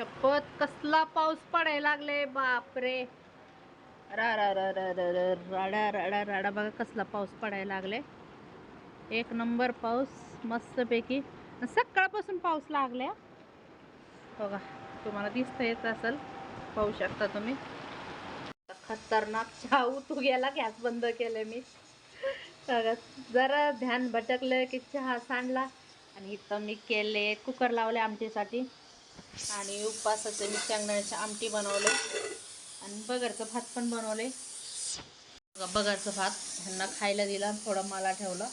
शपथ कसला पाऊस पडायला लागले बापरे. रा रा रा रा रा रा राडा राडा राडा बघा कसला पाऊस पडायला लागले. एक नंबर पाऊस मस्तपैकी. सकाळपासून पाऊस लागल्या. बघा तुम्हाला दिसतं येत असेल पाहू शकता तुम्ही. खतरनाक चाऊ तू गेला गॅस बंद केले मी. बघा, जरा ध्यान भटकलं की चहा सांडला. आणि इथं मी केले कुकर लावले आमटीसाठी आणि उपवासाचं मी शेंगदाण्याची आमटी बनवले. आणि बगरचं भात पण बनवले. बघा, बगरचं भात ह्यांना खायला दिला थोडं मला ठेवलं.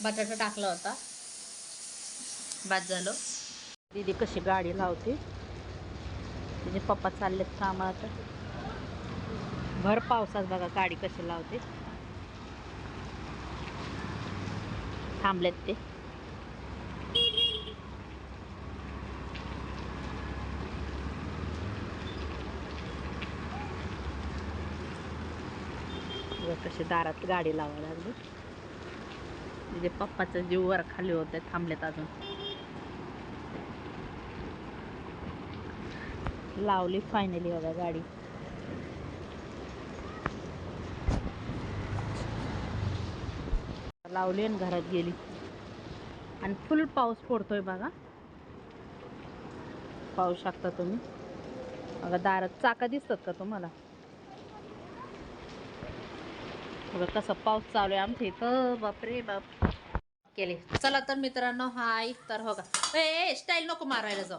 बटाटा टाकला होता. भात झालं. दीदी कशी गाडी लावते. तिचे पप्पा चाललेत कामात भर पावसात बघा गाडी कशी लावते. थांबलेत ते. बघा कशी दारात गाडी लावायला लागली. म्हणजे तिचे पप्पाचं जीव वर खाली होते थांबलेत अजून. लावली फायनली बघा गाडी. लावली आणि घरात गेली. आणि फुल पाऊस पडतोय बघा. पाहू शकता तुम्ही. बघा दारात चाका दिसतात का तुम्हाला? बघा कसा पाऊस चालू आहे आमच्या इथं. बापरे बाप. केले. चला तर मित्रांनो हाय तर हो का. ए स्टाईल नको मारायला जाऊ.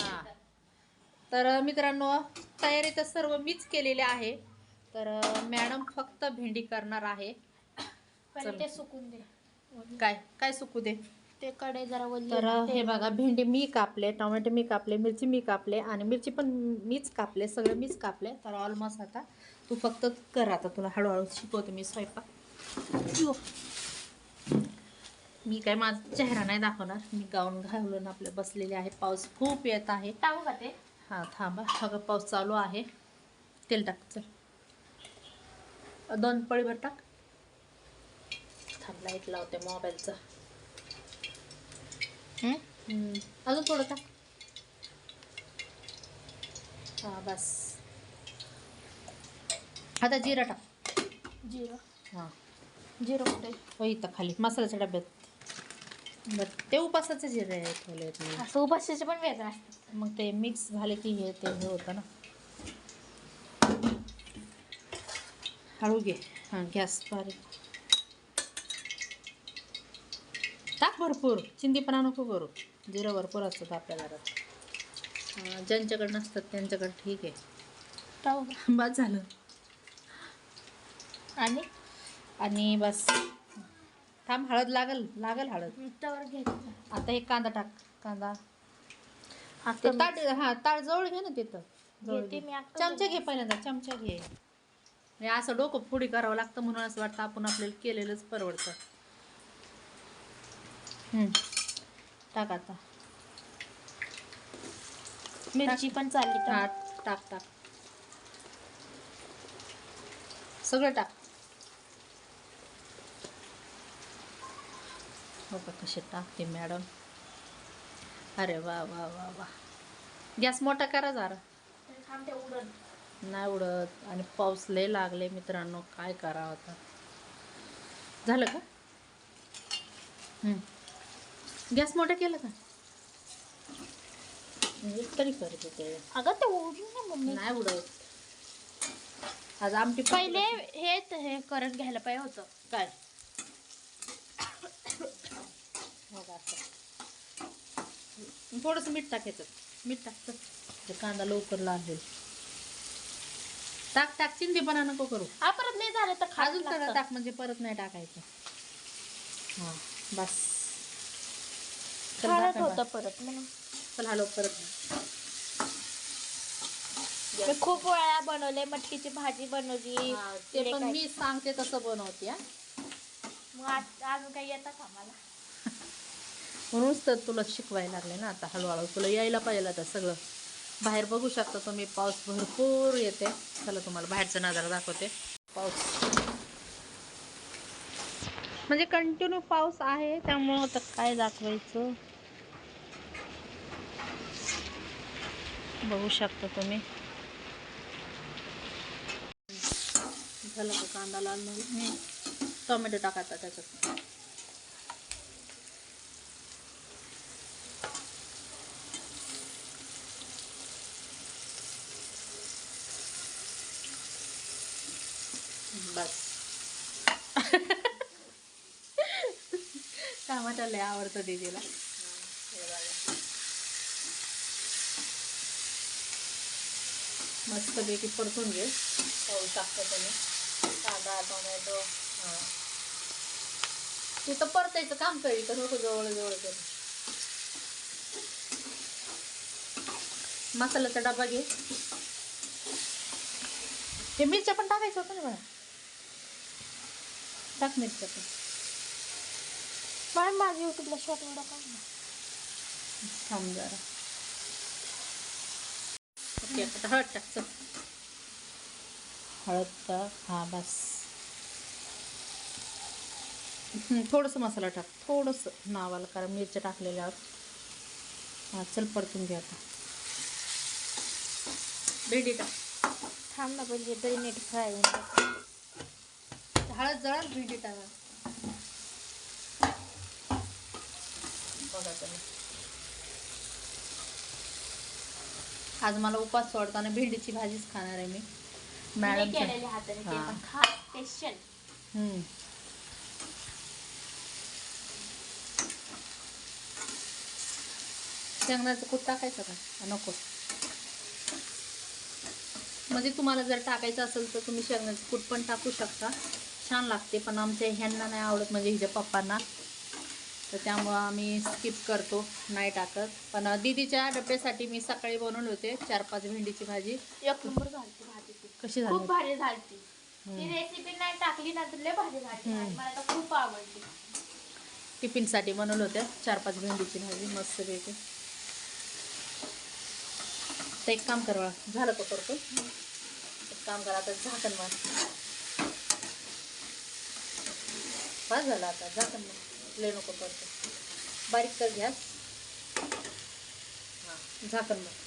हा. तर मित्रांनो तयारी तर सर्व मीच केलेली आहे. तर मॅडम फक्त भेंडी करणार आहे. ते सुकून दे. काय? काय सुकू दे? ते कडे जरा तर हे बघा भेंडी मी कापले टोमॅटो मी कापले मिरची मी कापले आणि मिरची पण मीच कापले सगळं मीच कापले. तर ऑलमोस्ट आता तू फक्त कर आता तुला हळूहळू शिकवते मी स्वयंपाक. मी काय माझा चेहरा नाही दाखवणार. मी गाऊन घालून आपले बसलेले आहे. पाऊस खूप येत आहे. टाकू का ते. हा थांबा. सगळं पाऊस चालू आहे. तेल टाक चल. दोन पळीभर टाक. थांब लाइट लावते मोबाईलचा अजून थोडं टाक. हा बस. आता जिरा टाक. जिरं. हा. जिरं कुठे? हो इथं खाली. मसाल्याच्या डब्यात. बरं ते उपासाचे जिरे ठेवले आहेत. असं उपाशीचे पण वेगळं असतं मग ते मिक्स झाले की हे ते हे होतं ना. हळू घे. हां गॅस बारीक. टाक भरपूर. चिंदीपणा नको करू. जिरं भरपूर असतात आपल्या घरात. ज्यांच्याकडे नसतात त्यांच्याकडे ठीक आहे. बस झालं. आणि आणि बस. थांब हळद लागल लागल हळद. घ्यायचं आता एक कांदा टाक कांदा. ते आता ताट हा ताट जवळ घे ना तिथं. जवळ घेते घे. मी आता चमचा घे पहिल्यांदा चमचा घे. हे असं डोकं फोडी करावं लागतं म्हणून असं वाटतं आपण आपल्याला केलेलंच परवडतं. हम्म. टाक आता. मिरची पण चालली हा तर टाक टाक. सगळं टाक. हो का कसे टाकते मॅडम. अरे वा वा वा वा. गॅस मोठा करा जरा. नाही उडत. आणि पाऊस लय लागले मित्रांनो काय करावं आता. झालं का? हम्म. गॅस मोठा केला का? तरी करते ते. अगं ते उडून ना मम्मी. नाही उडत. आज आमटी पहिले हे हे करत घ्यायला पाहिजे होतं. काय? असं. थोडंसं मीठ टाकायचं. मीठ टाकतं. ते कांदा लवकर लागेल. टाक टाक. चिंधीपणा नको करू. हा परत नाही झालं तर खाजून अजून सगळं टाक म्हणजे परत नाही टाकायचं. हा बस. होतं. परत म्हणून. चल हलव परत. मी खूप वेळा बनवले मटकीची भाजी बनवली ते पण मी सांगते तसं बनवते हा. मग आज- अजून काही येतं का मला? म्हणूनच तर तुला शिकवायला लागले ना आता हळूहळू. तुला यायला पाहिजे आता सगळं. बाहेर बघू शकता तुम्ही पाऊस भरपूर येते. चला तुम्हाला बाहेरचा नजारा दाखवते. पाऊस. म्हणजे कंटिन्यू पाऊस आहे त्यामुळं आता काय दाखवायचं? बघू शकता तुम्ही. झालं कांदा लाल टोमॅटो टाकायचा त्याच्यात बस टमाटर लय आवडतं दीदीला. मस्तपैकी परतून घे. पाहू शकता तुम्ही. कांदा टोमॅटो हां. तिथं परतायचं काम करी तर नको जवळजवळ जवळ करू. मसाल्याचा डबा घे. हे मिरच्या पण टाकायचं होतं ना मला टाक मिरच्या पण. माझ्या युट्यूबला शॉर्ट व्हिडिओ थांब जरा. ओके आता हळद हळद टाक हा बस. थोडंसं मसाला टाक. थोडंसं नावाला कारण मिरच्या टाकलेल्या आहोत. हा चल परतून घे आता. भेंडी टाक. थांब ना पहिले तरी नीट फ्राय होऊन. हळद जळाल भेंडी टाका. बघा तुम्ही आज मला उपास सोडताना भेंडीची भाजीच खाणार आहे मी. मॅडम स्पेशल शेंगदाण्याचं कूट टाकायचं का? नको. म्हणजे तुम्हाला जर टाकायचं असेल तर तुम्ही शेंगदाण्याचं कूट पण टाकू शकता. छान लागते पण आमच्या ह्यांना नाही आवडत म्हणजे हिच्या पप्पांना. तर त्यामुळं आम्ही स्किप करतो नाही टाकत. पण दीदीच्या डब्यासाठी मी सकाळी बनवले होते चार पाच भेंडीची भाजी. एक नंबर झालती भाजी ती. कशी खूप झाली भारी झालती. ती रेसिपी नाही टाकली ना तर लय भारी झाली. हम्म. मला तर खूप आवडली. टिफिनसाठी बनवलं होत्या चार पाच भेंडीची भाजी मस्त पैकी. तर एक काम करा झालं का करतो? एक काम करा आता झाकण मार. बस झालं आता झाकण मार. लय नको करतो. बारीक कर गॅस. हां. झाकण मार.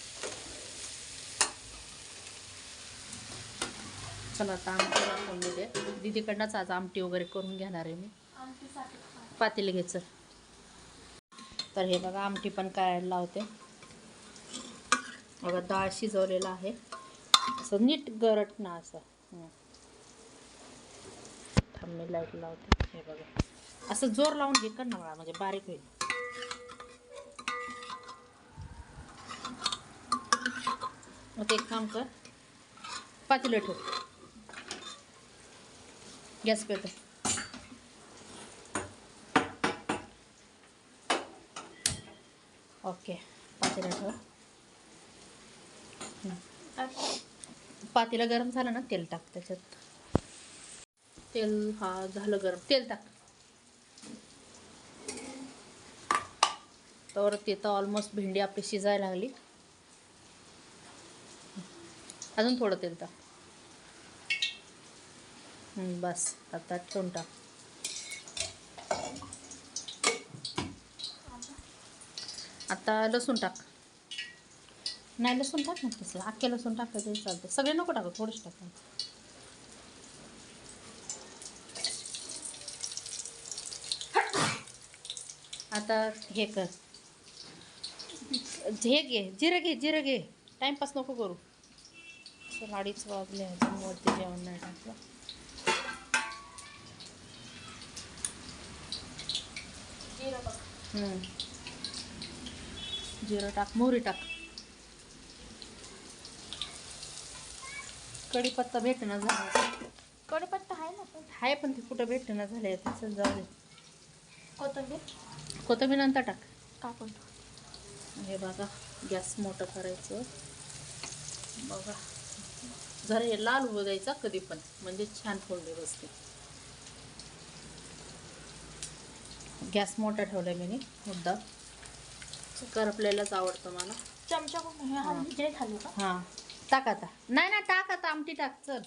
चला आता आमटी दाखवून दे दीदीकडनंच आज आमटी वगैरे करून घेणार आहे मी. पातेलं घ्यायचं तर हे बघा आमटी पण करायला लावते. बघा डाळ शिजवलेला आहे. असं नीट गरट ना असं. थांब मी लाइट लावते. हे बघा. असं जोर लावून घे कर ना मला म्हणजे बारीक होईल. मग एक काम कर पातेलं ठेव. गॅस पेटव ओके पातेलं ठेव. पातेलं गरम झालं ना तेल टाक त्याच्यात. तेल हा झालं गरम. तेल टाक. तर ते तर ऑलमोस्ट भेंडी आपली शिजायला लागली. अजून थोडं तेल टाक. बस आता ठेवून टाक. आता लसूण टाक. नाही लसूण टाक ना तसं अख्खे लसूण टाकलं चालतं सगळे नको टाकू थोडंच टाक. आता हे कर. हे घे जिरं घे जिरं घे. टाईमपास नको करू. चल अडीच वाजले अजून वरती जेवण नाही टाकलं. जिरं टाक. मोहरी टाक. कढीपत्ता भेटणं झाला. कढीपत्ता आहे ना पण. आहे पण ते कुठं भेटणं झाले जाऊ दे. कोथिंबीर. कोथिंबीर नंतर टाक. कापून हे बघा गॅस मोठं करायचं. बघा. जरा हे लाल होऊ द्यायचा कधी पण म्हणजे छान फोडणी बसते. गॅस मोठा ठेवला मी मुद्दा. करपलेलाच आवडतं मला. चमचा हे हलदी जे घालू का? हां. टाक आता. नाही ना टाक आता आमटी टाक चल.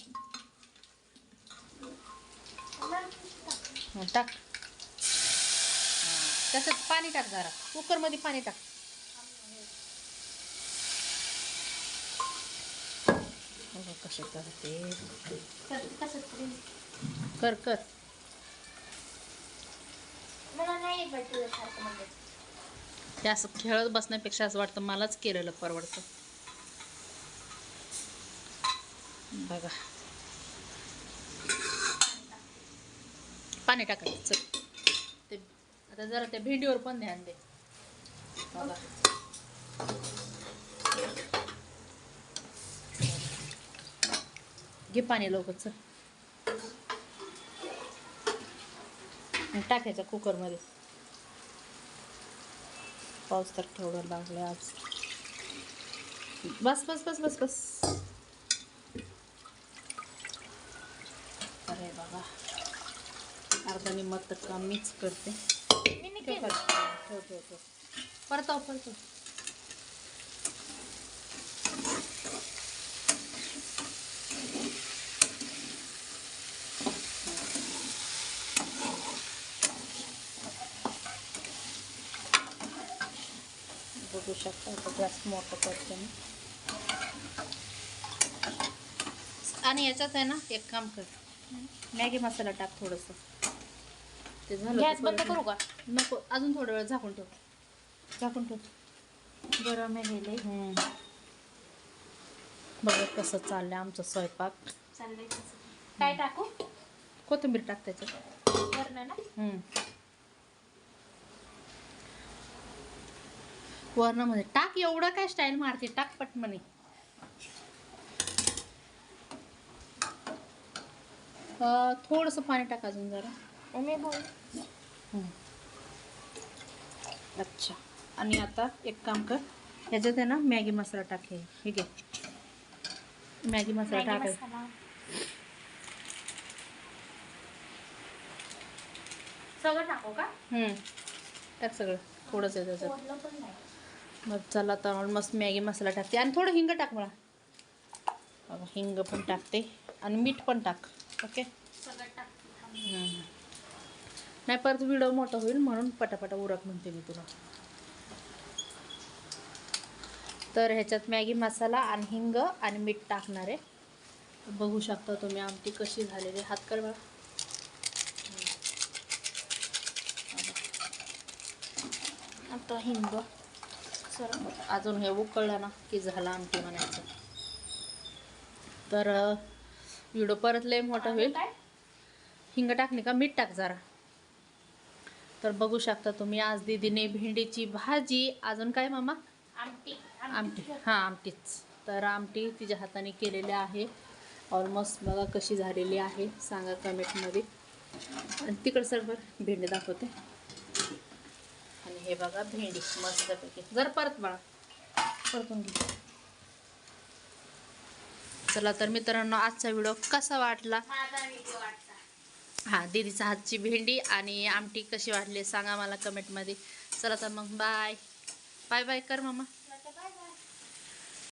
टाक. त्याच्यात पाणी टाक जरा. कुकरमध्ये पाणी टाक. बघा कसं करते कर कर मला नाही ते असं खेळत बसण्यापेक्षा असं वाटतं मलाच केलेलं परवडतं. बघा. पाणी टाकायचं चल. ते आता जरा त्या भेंडीवर पण ध्यान दे. बघा. घे पाणी लवकर चल आणि टाकायचं कुकरमध्ये. पाऊस तर केवढं लागलं आज. बस बस बस बस बस. अरे बाबा. अर्धा निम्मत तर कमीच करते. मी नाही ठेव. परत. ठेव ठेव. परताव शकता आता गॅस मोठं करते मी. आणि याच्यात आहे ना एक काम कर. मॅगी मसाला टाक थोडंसं. ते झालं गॅस बंद करू का? नको अजून थोडा वेळ झाकून ठेव. झाकून ठेव. गरम आहे गेले हम्म. बघा कसं चाललंय आमचं स्वयंपाक. चाललंय. काय टाकू? कोथिंबीर टाक त्याच्यात. ना? वरणामध्ये. टाक एवढं काय स्टाईल मारते? टाक पटमनी थोडंसं पाणी टाक अजून जरा. अच्छा. आणि आता एक काम कर. ह्याच्यात आहे ना मॅगी मसाला टाक हे. हे घे. मॅगी मसाला मसाला. सगळं टाकू का? हम्म. टाक सगळं. थोडंच आहे त्याच्यात. मग चला तर मस्त मॅगी मसाला टाकते. आणि थोडं हिंग टाक मला. हिंग पण टाकते. आणि मीठ पण टाक ओके? नाही परत व्हिडिओ मोठा होईल म्हणून पटापटा उरक म्हणते मी तुला. तर ह्याच्यात मॅगी मसाला आणि हिंग आणि मीठ टाकणार आहे. बघू शकता तुम्ही आमटी कशी झालेली हात कर बघा. आता हिंग. सरळ अजून हे उकळलं ना की झालं आमटी म्हणायचं. तर व्हिडिओ परत लय मोठा होईल. हिंग टाकणे का? मीठ टाक जरा. तर बघू शकता तुम्ही आज दीदीने भेंडीची भाजी अजून काय मामा? आमटी. आमटी. हां आमटीच. तर आमटी तिच्या हाताने केलेली आहे. ऑलमोस्ट बघा कशी झालेली आहे. सांगा कमेंटमध्ये आणि तिकडं सर बरं भेंडी दाखवते. हे बघा भेंडी. मस्तपैकी. जर परत बाळा परतून घे. चला तर मित्रांनो आजचा व्हिडिओ कसा वाटला. हां दीदीचा हातची भेंडी आणि आमटी कशी वाटली सांगा मला कमेंटमध्ये. चला तर मग बाय. बाय बाय कर मामा.